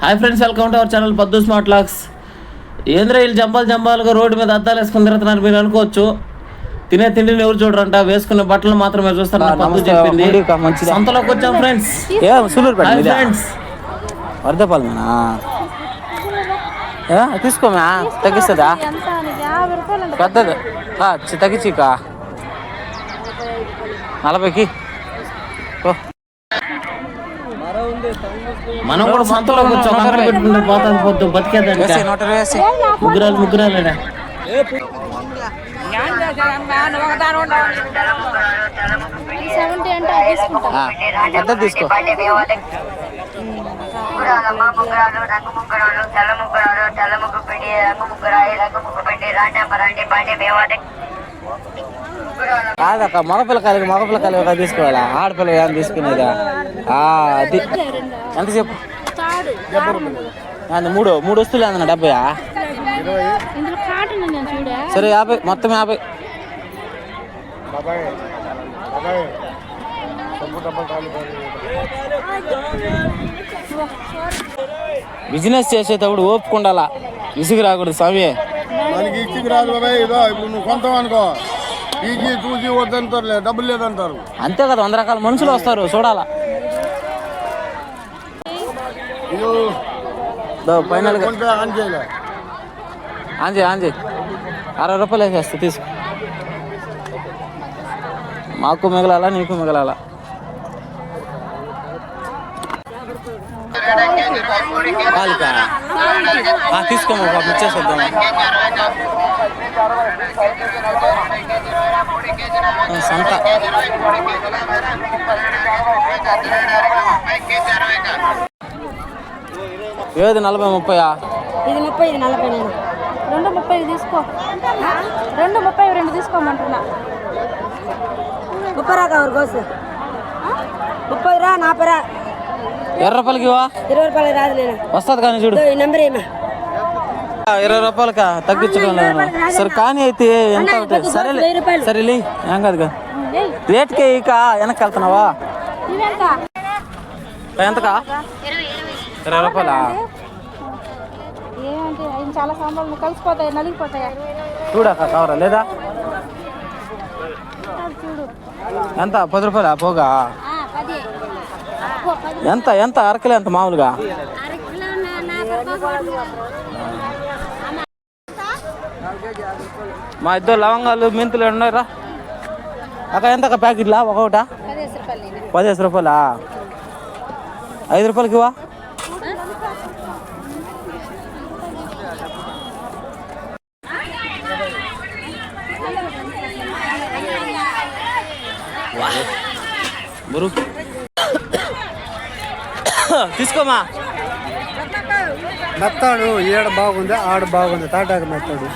Hi friends welcome to our channel Paddu smart lakhs ఏంద్ర వీళ్ళు జంబాలు జంబాలుగా road మీద అద్దాలు వేసుకుని తిరుగుతున్నారు మీరు అనుకోవచ్చు. తినే తిండిని ఎవరు చూడరంట? వేసుకునే బట్టలు మాత్రమే చూస్తారు పద్దు చెప్పింది? సంతలోకి వచ్చాం ఫ్రెండ్స్ ఫ్రెండ్స్ తీసుకోమా? తగ్గిస్తుందా? పెద్దది. తగ్గించిక? నలభైకి. ఓ, మనం కూడా సంతలోకి వచ్చాం కంకర పెట్టుకుంటే నూట ఇరవై వేసి. ముగ్గురాలు తీసుకో ముగ్గురాలమ్మ ముగ్గురాలు రంగు ముగ్గురాలు తెల్ల ముగ్గురాలు తెల్ల ముగ్గు పిండి రంగు ముగ్గురాయి రంగు ముగ్గు పిండి రాండి అమ్మ రండి బండి మేవాడే. కాదక్క మగపిల్లకాయలకి మగపిల్లకాయలు తీసుకోవాలా? ఆడపిల్ల ఏం తీసుకునేదా? ఆ, అది. ఎంత చెప్పు? అది మూడు మూడు వస్తువులు ఏందన్న డెబ్బయా? సరే యాభై మొత్తం యాభై. బిజినెస్ చేసేటప్పుడు ఓపుకుండాలా? విసుగు రాకూడదు స్వామి. మనకి ఇచ్చికి రాదు బాబాయ్ ఇదో ఇప్పుడు నువ్వు కొంటాం అనుకో. పీజీ చూసి వద్దంటారు డబ్బులు లేదంటారు. అంతే కదా వంద రకాల మనుషులు వస్తారు చూడాలా. ఫైనల్ ఆన్ చేయలే. ఆంజే ఆంజే అరవై రూపాయలు వేసేస్తా తీసుకో. మాకు మిగలాలా నీకు మిగలాలా? కాలిక తీసుకోమా పాపం ఇచ్చేసేద్దాం ఆ, సంత ఏది నలభై ముప్పయా ఇది ముప్పై ఇది నలభై నేను రెండు ముప్పై తీసుకో రెండు ముప్పై రెండు తీసుకోమంటున్నా ముప్పై రా కావాలి కోసు ముప్పై రా నలభై రా ఎర్ర రూపాయలకి ఇరవై రూపాయలు రాదు నేను. వస్తుంది కానీ చూడు. నెంబర్ ఏమా. ఇరవై రూపాయలకా? తగ్గించడం లేదు సరే కానీ అయితే ఎంత సరేలే. సరేలే ఏం ఏయ్. రేట్కే ఇక వెనక్కి వెళ్తున్నావా? ఎంతకా? ఇరవై రూపాయలా? చాలా సాంబార్లు కలిసిపోతాయి నలిగిపోతాయి. చూడక కవరా లేదా? ఎంత? పది రూపాయలా? పోగా? ఎంత ఎంత? అరకిలో ఎంత మామూలుగా? మా ఇద్దరు లవంగాలు మెంతులు ఉన్నాయిరా? అక్క ఎంత ప్యాకెట్లా? ఒకటా? పదిహేను రూపాయలా? ఐదు రూపాయలకి ఇవా బరు తీసుకోమా? మెత్తాడు ఈడ బాగుంది ఆడ బాగుంది తాటాక మెత్తాడు.